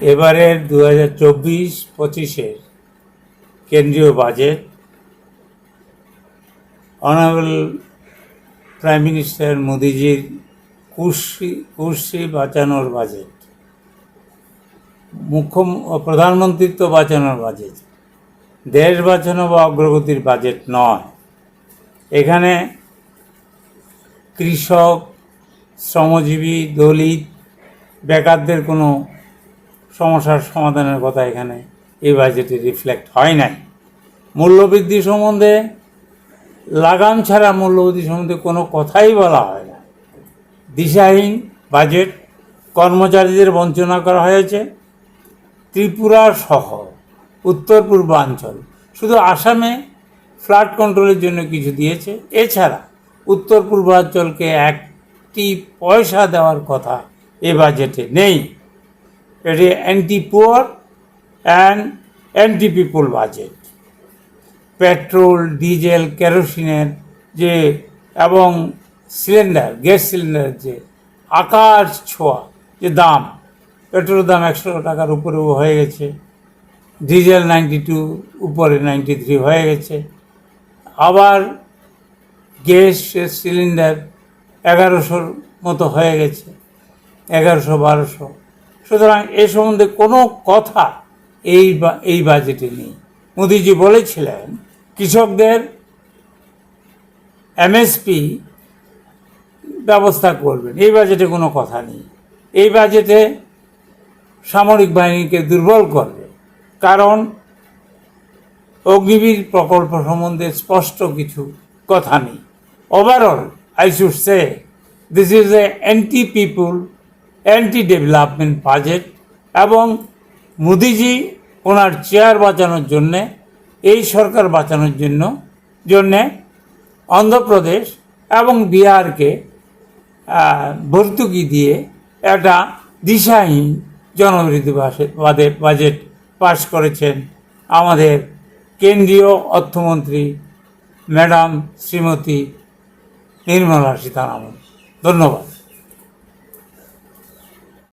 এবারের দু হাজার চব্বিশ পঁচিশের কেন্দ্রীয় বাজেট। অনারেবল প্রাইম মিনিস্টার মোদিজির কুর্সি কুর্সি বাঁচানোর বাজেট। মুখ্য প্রধানমন্ত্রিত্ব বাঁচানোর বাজেট। দেশ বাঁচানো বা অগ্রগতির বাজেট নয়। এখানে কৃষক, শ্রমজীবী, দলিত, বেকারদের কোনো সমস্যার সমাধানের কথা এখানে এই বাজেটে রিফ্লেক্ট হয় নাই। মূল্যবৃদ্ধি সম্বন্ধে, লাগাম ছাড়া মূল্যবৃদ্ধি সম্বন্ধে কোনো কথাই বলা হয় না। দিশাহীন বাজেট কর্মচারীদের বঞ্চনা করা হয়েছে। ত্রিপুরা সহ উত্তর পূর্বাঞ্চল শুধু আসামে ফ্লাড কন্ট্রোলের জন্য কিছু দিয়েছে। এছাড়া উত্তর পূর্বাঞ্চলকে একটি পয়সা দেওয়ার কথা এ বাজেটে নেই। এটি anti poor and anti people budget petrol diesel কেরোসিনের যে এবং সিলিন্ডার গ্যাস সিলিন্ডারের যে আকাশ ছোঁয়া, যে দাম পেট্রোলের দাম একশো টাকার উপরেও হয়ে গেছে। ডিজেল নাইনটি টু উপরে নাইনটি থ্রি হয়ে গেছে। আবার গ্যাস সিলিন্ডার এগারোশোর মতো হয়ে গেছে। এগারোশো, বারোশো। সুতরাং এ সম্বন্ধে কোনো কথা এই এই বাজেটে নেই। মোদিজি বলেছিলেন, কৃষকদের এমএসপি ব্যবস্থা করবেন। এই বাজেটে কোনো কথা নেই। এই বাজেটে সামরিক বাহিনীকে দুর্বল করবে। কারণ অগ্নিবীর প্রকল্প সম্বন্ধে স্পষ্ট কিছু কথা নেই। Overall I should say this is a anti people anti development budget এবং মোদিজি ওনার চেয়ার বাঁচানোর জন্যে, এই সরকার বাঁচানোর জন্য, জন্যে অন্ধ্রপ্রদেশ এবং বিহারকে ভর্তুকি দিয়ে একটা দিশাহীন বাদে- বাজেট পাশ করেছেন আমাদের কেন্দ্রীয় অর্থমন্ত্রী ম্যাডাম শ্রীমতী নির্মলা সীতারামন। ধন্যবাদ।